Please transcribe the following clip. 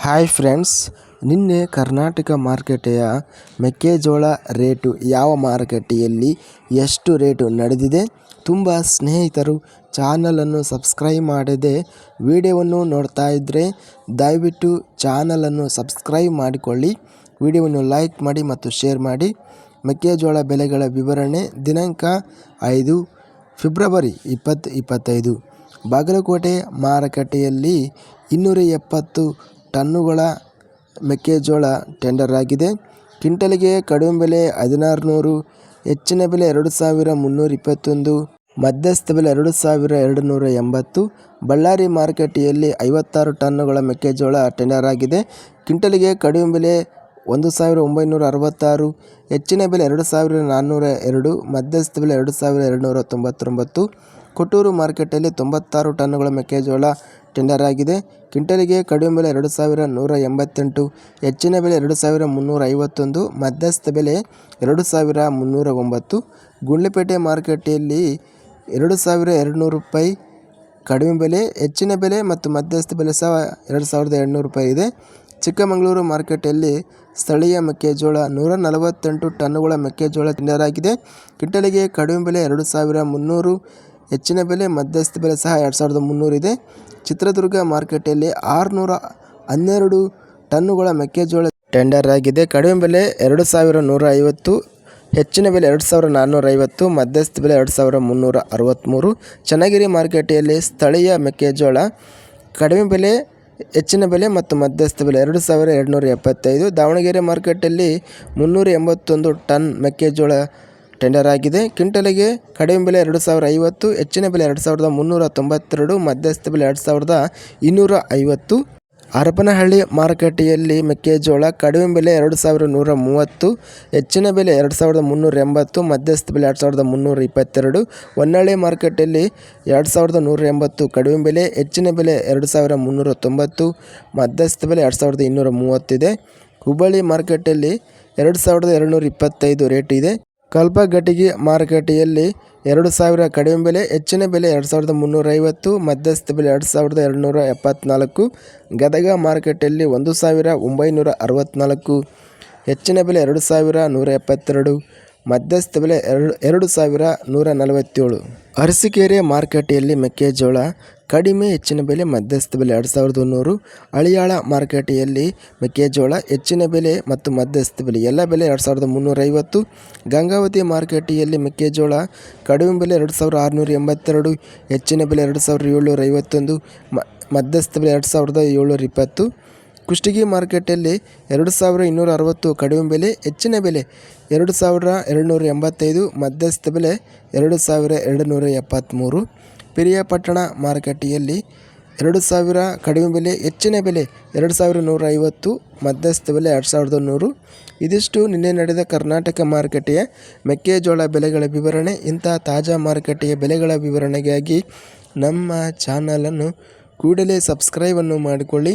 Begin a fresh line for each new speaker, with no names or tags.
Hi friends ನಿನ್ನೆ ಕರ್ನಾಟಕ ಮಾರುಕಟ್ಟೆಯ ಮೆಕ್ಕೆಜೋಳ ರೇಟು ಯಾವ ಮಾರುಕಟ್ಟೆಯಲ್ಲಿ ಎಷ್ಟು ರೇಟು ನಡೆದಿದೆ ತುಂಬ ಸ್ನೇಹಿತರು ಚಾನಲನ್ನು ಸಬ್ಸ್ಕ್ರೈಬ್ ಮಾಡದೆ ವಿಡಿಯೋವನ್ನು ನೋಡ್ತಾ ಇದ್ದರೆ ದಯವಿಟ್ಟು ಚಾನಲನ್ನು ಸಬ್ಸ್ಕ್ರೈಬ್ ಮಾಡಿಕೊಳ್ಳಿ, ವಿಡಿಯೋವನ್ನು ಲೈಕ್ ಮಾಡಿ ಮತ್ತು ಶೇರ್ ಮಾಡಿ. ಮೆಕ್ಕೆಜೋಳ ಬೆಲೆಗಳ ವಿವರಣೆ ದಿನಾಂಕ ಐದು ಫೆಬ್ರವರಿ ಇಪ್ಪತ್ತು ಇಪ್ಪತ್ತೈದು. ಬಾಗಲಕೋಟೆ ಮಾರುಕಟ್ಟೆಯಲ್ಲಿ ಇನ್ನೂರ ಎಪ್ಪತ್ತು ಟನ್ನುಗಳ ಮೆಕ್ಕೆಜೋಳ ಟೆಂಡರ್ ಆಗಿದೆ. ಕ್ವಿಂಟಲಿಗೆ ಕಡಿಮೆ ಬೆಲೆ ಹದಿನಾರು ನೂರು ಹೆಚ್ಚಿನ ಬೆಲೆ ಎರಡು ಸಾವಿರ ಮುನ್ನೂರ ಇಪ್ಪತ್ತೊಂದು, ಮಧ್ಯಸ್ಥ ಬೆಲೆ ಎರಡು ಸಾವಿರ ಎರಡು ನೂರ ಎಂಬತ್ತು. ಬಳ್ಳಾರಿ ಮಾರುಕಟ್ಟೆಯಲ್ಲಿ ಐವತ್ತಾರು ಟನ್ನುಗಳ ಮೆಕ್ಕೆಜೋಳ ಟೆಂಡರ್ ಆಗಿದೆ. ಕ್ವಿಂಟಲಿಗೆ ಕಡಿಮೆ ಬೆಲೆ ಒಂದು ಸಾವಿರ ಒಂಬೈನೂರ ಅರವತ್ತಾರು, ಹೆಚ್ಚಿನ ಬೆಲೆ ಎರಡು ಸಾವಿರ ನಾನ್ನೂರ ಎರಡು, ಮಧ್ಯಸ್ಥ ಬೆಲೆ ಎರಡು ಸಾವಿರ ಎರಡು ನೂರ ತೊಂಬತ್ತೊಂಬತ್ತು. ಕೊಟ್ಟೂರು ಮಾರ್ಕೆಟಲ್ಲಿ ತೊಂಬತ್ತಾರು ಟನ್ನುಗಳ ಮೆಕ್ಕೆಜೋಳ ಟೆಂಡರ್ ಆಗಿದೆ. ಕ್ವಿಂಟಲಿಗೆ ಕಡಿಮೆ ಬೆಲೆ ಎರಡು ಸಾವಿರ ನೂರ ಎಂಬತ್ತೆಂಟು, ಹೆಚ್ಚಿನ ಬೆಲೆ ಎರಡು ಸಾವಿರ ಮುನ್ನೂರ ಐವತ್ತೊಂದು, ಮಧ್ಯಸ್ಥ ಬೆಲೆ ಎರಡು ಸಾವಿರ ಮುನ್ನೂರ ಒಂಬತ್ತು. ಗುಂಡ್ಲುಪೇಟೆ ಮಾರುಕಟ್ಟೆಯಲ್ಲಿ ಎರಡು ಸಾವಿರ ಎರಡುನೂರು ರೂಪಾಯಿ ಕಡಿಮೆ ಬೆಲೆ, ಹೆಚ್ಚಿನ ಬೆಲೆ ಮತ್ತು ಮಧ್ಯಸ್ಥ ಬೆಲೆ ಸಹ ಎರಡು ಸಾವಿರದ ಎರಡುನೂರು ರೂಪಾಯಿ ಇದೆ. ಚಿಕ್ಕಮಗಳೂರು ಮಾರುಕಟ್ಟೆಯಲ್ಲಿ ಸ್ಥಳೀಯ ಮೆಕ್ಕೆಜೋಳ ನೂರ ನಲವತ್ತೆಂಟು ಟನ್ನುಗಳ ಮೆಕ್ಕೆಜೋಳ ಟೆಂಡರ್ ಆಗಿದೆ. ಕ್ವಿಂಟಲಿಗೆ ಕಡಿಮೆ ಬೆಲೆ ಎರಡು ಸಾವಿರ ಮುನ್ನೂರು ಹೆಚ್ಚಿನ ಬೆಲೆ, ಮಧ್ಯಸ್ಥ ಬೆಲೆ ಸಹ ಎರಡು ಸಾವಿರದ ಮುನ್ನೂರು ಇದೆ. ಚಿತ್ರದುರ್ಗ ಮಾರುಕಟ್ಟೆಯಲ್ಲಿ ಆರುನೂರ ಹನ್ನೆರಡು ಟನ್ನುಗಳ ಮೆಕ್ಕೆಜೋಳ ಟೆಂಡರ್ ಆಗಿದೆ. ಕಡಿಮೆ ಬೆಲೆ ಎರಡು ಸಾವಿರ ನೂರ ಐವತ್ತು, ಹೆಚ್ಚಿನ ಬೆಲೆ ಎರಡು ಸಾವಿರ ನಾನ್ನೂರ ಐವತ್ತು, ಮಧ್ಯಸ್ಥ ಬೆಲೆ ಎರಡು ಸಾವಿರ ಮುನ್ನೂರ ಅರವತ್ತ್ಮೂರು ಚನ್ನಗಿರಿ ಮಾರುಕಟ್ಟೆಯಲ್ಲಿ ಸ್ಥಳೀಯ ಮೆಕ್ಕೆಜೋಳ ಕಡಿಮೆ ಬೆಲೆ, ಹೆಚ್ಚಿನ ಬೆಲೆ ಮತ್ತು ಮಧ್ಯಸ್ಥ ಬೆಲೆ ಎರಡು ಸಾವಿರ ಎರಡುನೂರ ಎಪ್ಪತ್ತೈದು. ದಾವಣಗೆರೆ ಮಾರುಕಟ್ಟೆಯಲ್ಲಿ ಮುನ್ನೂರ ಎಂಬತ್ತೊಂದು ಟನ್ ಮೆಕ್ಕೆಜೋಳ ಟೆಂಡರ್ ಆಗಿದೆ ಕ್ವಿಂಟಲಿಗೆ ಕಡಿಮೆ ಬೆಲೆ ಎರಡು ಸಾವಿರ ಐವತ್ತು ಹೆಚ್ಚಿನ ಬೆಲೆ ಎರಡು ಸಾವಿರದ ಮುನ್ನೂರ ತೊಂಬತ್ತೆರಡು ಮಧ್ಯಸ್ಥ ಬೆಲೆ ಎರಡು ಸಾವಿರದ ಇನ್ನೂರ ಐವತ್ತು ಹರಪನಹಳ್ಳಿ ಮಾರುಕಟ್ಟೆಯಲ್ಲಿ ಮೆಕ್ಕೆಜೋಳ ಕಡಿಮೆ ಬೆಲೆ ಎರಡು ಸಾವಿರ ನೂರ ಮೂವತ್ತು ಹೆಚ್ಚಿನ ಬೆಲೆ ಎರಡು ಸಾವಿರದ ಮುನ್ನೂರ ಎಂಬತ್ತು ಮಧ್ಯಸ್ಥ ಬೆಲೆ ಎರಡು ಸಾವಿರದ ಮುನ್ನೂರ ಇಪ್ಪತ್ತೆರಡು ಹೊನ್ನಾಳಿ ಮಾರುಕಟ್ಟೆಯಲ್ಲಿ ಎರಡು ಸಾವಿರದ ನೂರ ಎಂಬತ್ತು ಕಡಿಮೆ ಬೆಲೆ ಹೆಚ್ಚಿನ ಬೆಲೆ ಎರಡು ಸಾವಿರ ಮುನ್ನೂರ ತೊಂಬತ್ತು ಮಧ್ಯಸ್ಥ ಬೆಲೆ ಎರಡು ಸಾವಿರದ ಇನ್ನೂರ ಮೂವತ್ತಿದೆ ಹುಬ್ಬಳ್ಳಿ ಮಾರುಕಟ್ಟೆಯಲ್ಲಿ ಎರಡು ಸಾವಿರದ ಎರಡುನೂರ ಇಪ್ಪತ್ತೈದು ರೇಟ್ ಇದೆ ಕಲ್ಪಗಟ್ಟಿಗೆ ಮಾರುಕಟ್ಟೆಯಲ್ಲಿ ಎರಡು ಸಾವಿರ ಕಡಿಮೆ ಬೆಲೆ, ಹೆಚ್ಚಿನ ಬೆಲೆ ಎರಡು ಸಾವಿರದ ಮುನ್ನೂರ ಐವತ್ತು ಮಧ್ಯಸ್ಥ ಬೆಲೆ ಎರಡು ಸಾವಿರದ ಎರಡುನೂರ ಎಪ್ಪತ್ತ್ನಾಲ್ಕು ಗದಗ ಮಾರುಕಟ್ಟೆಯಲ್ಲಿ ಒಂದು ಸಾವಿರ ಒಂಬೈನೂರ ಅರವತ್ತ್ನಾಲ್ಕು ಹೆಚ್ಚಿನ ಬೆಲೆ ಎರಡು ಸಾವಿರ ನೂರ ಎಪ್ಪತ್ತೆರಡು ಮಧ್ಯಸ್ಥ ಬೆಲೆ ಎರಡು ಎರಡು ಸಾವಿರ ನೂರ ನಲವತ್ತೇಳು. ಅರಸೀಕೆರೆ ಮಾರುಕಟ್ಟೆಯಲ್ಲಿ ಮೆಕ್ಕೆಜೋಳ ಕಡಿಮೆ ಹೆಚ್ಚಿನ ಬೆಲೆ ಮಧ್ಯಸ್ಥ ಬೆಲೆ ಎರಡು ಸಾವಿರದ ನೂರು ಅಳಿಯಾಳ ಮಾರುಕಟ್ಟೆಯಲ್ಲಿ ಮೆಕ್ಕೆಜೋಳ ಹೆಚ್ಚಿನ ಬೆಲೆ ಮತ್ತು ಮಧ್ಯಸ್ಥ ಬೆಲೆ ಎಲ್ಲ ಬೆಲೆ ಎರಡು ಸಾವಿರದ ಮುನ್ನೂರೈವತ್ತು ಗಂಗಾವತಿ ಮಾರುಕಟ್ಟೆಯಲ್ಲಿ ಮೆಕ್ಕೆಜೋಳ ಕಡಿಮೆ ಬೆಲೆ ಎರಡು ಸಾವಿರ ಆರುನೂರ ಎಂಬತ್ತೆರಡು, ಹೆಚ್ಚಿನ ಬೆಲೆ ಎರಡು ಸಾವಿರದ ಏಳ್ನೂರ ಐವತ್ತೊಂದು ಮಧ್ಯಸ್ಥ ಬೆಲೆ ಎರಡು ಸಾವಿರದ ಏಳ್ನೂರ ಇಪ್ಪತ್ತು. ಕುಷ್ಟಗಿ ಮಾರ್ಕೆಟಲ್ಲಿ ಎರಡು ಸಾವಿರ ಇನ್ನೂರ ಅರವತ್ತು ಕಡಿಮೆ ಬೆಲೆ, ಹೆಚ್ಚಿನ ಬೆಲೆ ಎರಡು ಸಾವಿರ ಎರಡುನೂರ ಎಂಬತ್ತೈದು ಮಧ್ಯಸ್ಥ ಬೆಲೆ ಎರಡು ಸಾವಿರ ಎರಡುನೂರ ಎಪ್ಪತ್ತ್ಮೂರು ಪಿರಿಯಾಪಟ್ಟಣ ಮಾರುಕಟ್ಟೆಯಲ್ಲಿ ಎರಡು ಸಾವಿರ ಕಡಿಮೆ ಬೆಲೆ, ಹೆಚ್ಚಿನ ಬೆಲೆ ಎರಡು ಸಾವಿರ ನೂರ ಐವತ್ತು ಮಧ್ಯಸ್ಥ ಬೆಲೆ ಎರಡು ಸಾವಿರದ ನೂರು. ಇದಿಷ್ಟು ನಿನ್ನೆ ನಡೆದ ಕರ್ನಾಟಕ ಮಾರುಕಟ್ಟೆಯ ಮೆಕ್ಕೆಜೋಳ ಬೆಲೆಗಳ ವಿವರಣೆ. ಇಂಥ ತಾಜಾ ಮಾರುಕಟ್ಟೆಯ ಬೆಲೆಗಳ ವಿವರಣೆಗಾಗಿ ನಮ್ಮ ಚಾನಲನ್ನು ಕೂಡಲೇ ಸಬ್ಸ್ಕ್ರೈಬನ್ನು ಮಾಡಿಕೊಳ್ಳಿ.